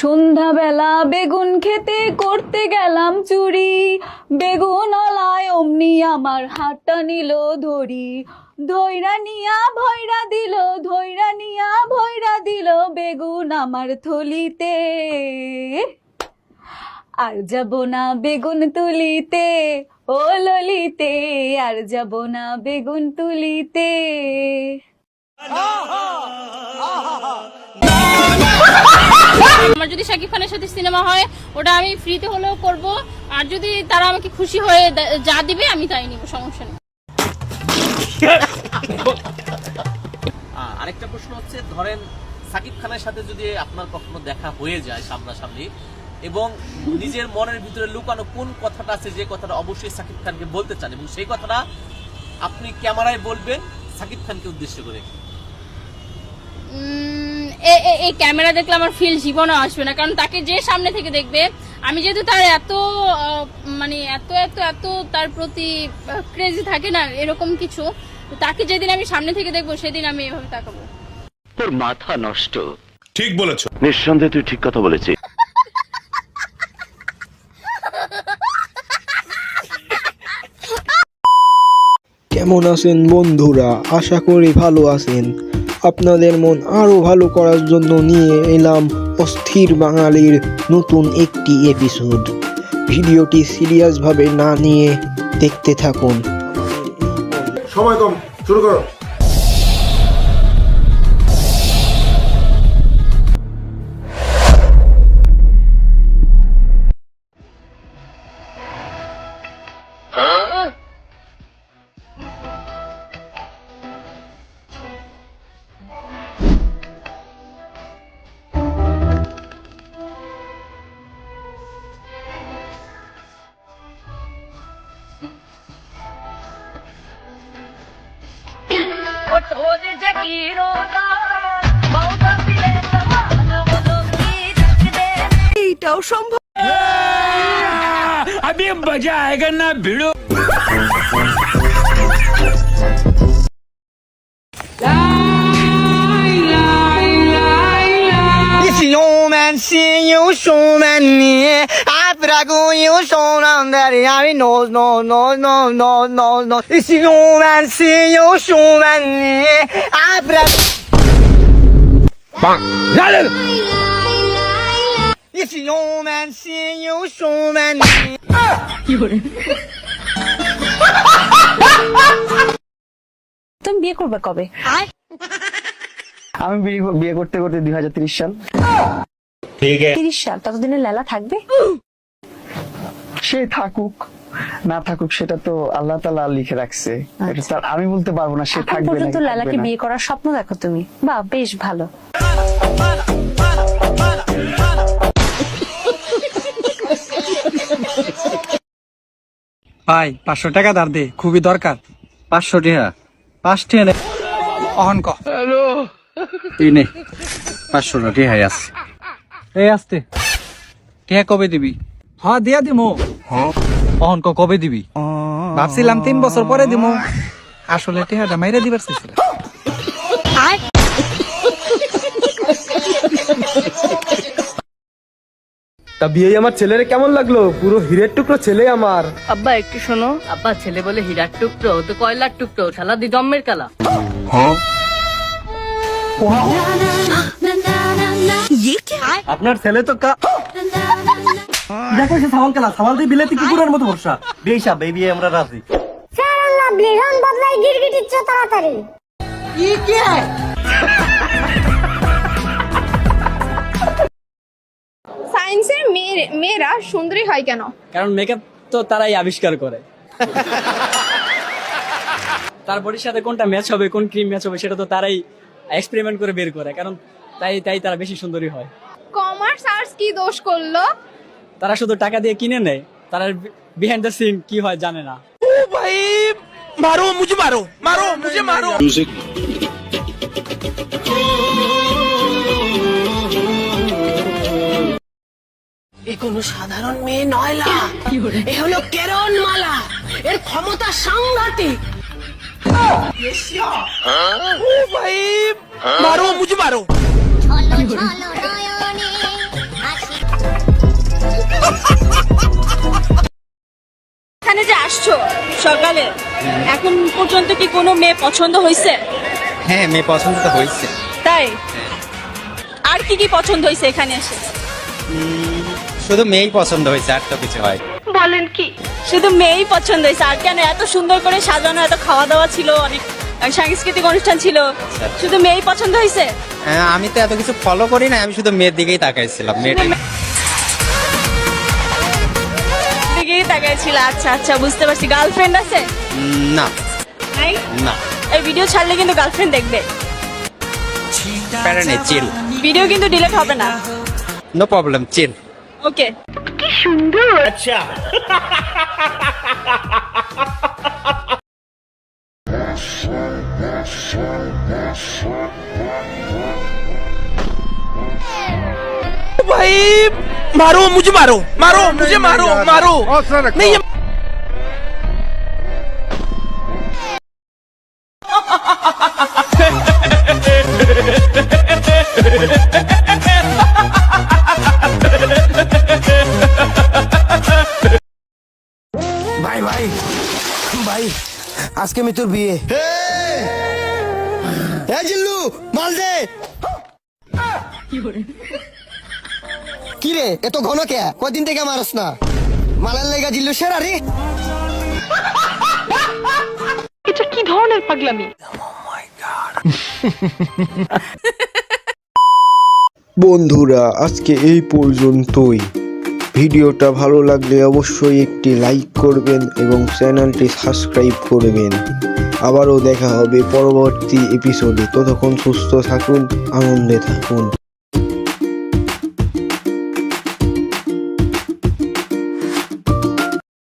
সন্ধ্যাবেলা বেগুন খেতে করতে গেলাম চুরি। বেগুন অলায় অমনি আমার হাতটা নিল ধরি। ধৈরা নিয়া ভৈরা দিল, ধৈরা নিয়া ভৈরা দিল বেগুন আমার থলিতে। আর যাব না বেগুন তুলিতে, ও ললিতে, আর যাব না বেগুন তুলিতে। আমার যদি শাকিব খানের সাথে সিনেমা হয়, ওটা আমি ফ্রিতে হলেও করব। আর যদি তারা আমাকে খুশি হয়ে যা দিবে, আমি তাই নিব, সমস্যা নেই। আরেকটা প্রশ্ন হচ্ছে, ধরেন সাকিব খানের সাথে যদি আপনার কখনো দেখা হয়ে যায় সামনাসামনি, এবং নিজের মনের ভিতরে লুকানো কোন কথাটা আছে, যে কথাটা অবশ্যই সাকিব খানকে বলতে চান, এবং সেই কথাটা আপনি ক্যামেরায় বলবেন সাকিব খানকে উদ্দেশ্য করে। এই ক্যামেরা দেখলে আমার ফিল জীবনে আসবে না। কারণ তাকে যে সামনে থেকে দেখবে আমি যেহেতু তার এত আহ, মানে এত এত এত তার প্রতি ক্রেজি থাকে না এরকম কিছু তাকে যেদিন আমি সামনে থেকে দেখব সেদিন আমি এভাবে তাকাবো। তোর মাথা নষ্ট। ঠিক বলেছ। নিঃসন্দেহে তুই ঠিক কথা বলেছিস। কেমন আছেন বন্ধুরা? আশা করি ভালো আছেন। আপনাদের মন আরও ভালো করার জন্য নিয়ে এলাম অস্থির বাঙালির নতুন একটি এপিসোড ভিডিওটি সিরিয়াসভাবে না নিয়ে দেখতে থাকুন। সময় কম, শুরু করো। এইটাও সম্ভব আমি মজা আয়গা না ভিড়ো Snowman, see you so many. I prago you snowman, daddy. I no, no, no, no, no, no, no. Snowman, see you snowman, yeah. I prago. Bang. Snowman, see you snowman, yeah. তুমি বিয়ে করবে কবে আমি বিয়ে- বিয়ে করতে করতে দুই হাজার তিরিশ সাল তিরিশ সাল ততদিনে লেলা থাকবে সে থাকুক না থাকুক সেটা তো আল্লাহ তালা লিখে রাখছে। এটা আর আমি বলতে পারব না সে থাকবে পর্যন্ত নাকি লালাকে বিয়ে করার স্বপ্ন দেখো তুমি। বাহ বেশ ভালো। ভাই পাঁচশো টাকা ধার দে খুবই দরকার। পাঁচশো টাকা পাঁচ টাকা নে। অহন ক। এই নে পাঁচশো টাকা আছে। এই আসতে। টিয়া কবে দিবি? হ্যাঁ দিয়া দিমু। অহন কবে দিবি? ভাবছিলাম তিন বছর পরে দিমু। আসলে টিহাটা মাইরে দিবার চাইছিলাম তা বিয়ে আমার ছেলের কেমন লাগল? পুরো হীরের টুকরো ছেলে আমার। আব্বা একটু শোনো। আব্বা ছেলে বলে হীরার টুকরো তো কয়লার টুকরো? শালা দি জম্মের কালা। আপনার ছেলে তো কা দেখো সে সাওয়াল কালা সাওয়াল দিয়ে বিলেতি কুকুরের মতো সাহেব এই বিয়ে আমরা রাজি। সায়েন্সের মেয়েরা সুন্দরী হয় কেন? কারণ মেকআপ তো তারাই আবিষ্কার করে। তার বডির সাথে কোনটা ম্যাচ হবে কোন ক্রিম ম্যাচ হবে সেটা তো তারাই এক্সপেরিমেন্ট করে বের করে কারণ তাই তাই তারা বেশি সুন্দরী হয়। কমার্স আর্টস কি দোষ করল? তারা শুধু টাকা দিয়ে কিনে নেয় তারা বিহাইন্ড দ্য সিন কি হয় জানে না। এ কোনো সাধারণ মেয়ে নয়লা এ হলো কেরন মালা। এর ক্ষমতা সাংঘাতিক। মারো মুঝে মারো। এখানে যে আসছো সকালে এখন পর্যন্ত কি কোনো মেয়ে পছন্দ হয়েছে হ্যাঁ মেয়ে পছন্দ তো হয়েছে তাই? আর কি কি পছন্দ হয়েছে এখানে এসে? শুধু মেয়েই পছন্দ হয়েছে আর তো কিছু হয়। বলেন কি? শুধু মেয়েই পছন্দ হয়েছে আর কেন? এত সুন্দর করে সাজানো এত খাওয়া দাওয়া ছিল অনেক সাংস্কৃতিক অনুষ্ঠান ছিল। আচ্ছা। শুধু মেয়েই পছন্দ হয়েছে হ্যাঁ, আমি তো এত কিছু ফলো করি না আমি শুধু মেয়ের দিকেই তাকাইছিলাম মেয়েটা তাকাইছিল আচ্ছা আচ্ছা বুঝতে পারছি গার্লফ্রেন্ড আছে না নাই না এই ভিডিও ছাড়লে কিন্তু গার্লফ্রেন্ড দেখবে প্যারা চিল ভিডিও কিন্তু ডিলিট হবে না নো প্রবলেম চিল ওকে কি সুন্দর भाई मारो मुझे मारो मारो मुझे मारो मारो नहीं ये ভাই ভাই ভাই আজকে মিতুর বিয়ে হ্যাঁ জিল্লু মাল দে কি রে এত ঘন কে? কদিন থেকে মারস না? মালার লেগা জিল্লু সেরা রে। বন্ধুরা আজকে এই পর্যন্তই। ভিডিওটা ভালো লাগলে অবশ্যই একটি লাইক করবেন এবং চ্যানেলটি সাবস্ক্রাইব করবেন। আবারও দেখা হবে পরবর্তী এপিসোডে ততক্ষণ সুস্থ থাকুন আনন্দে থাকুন।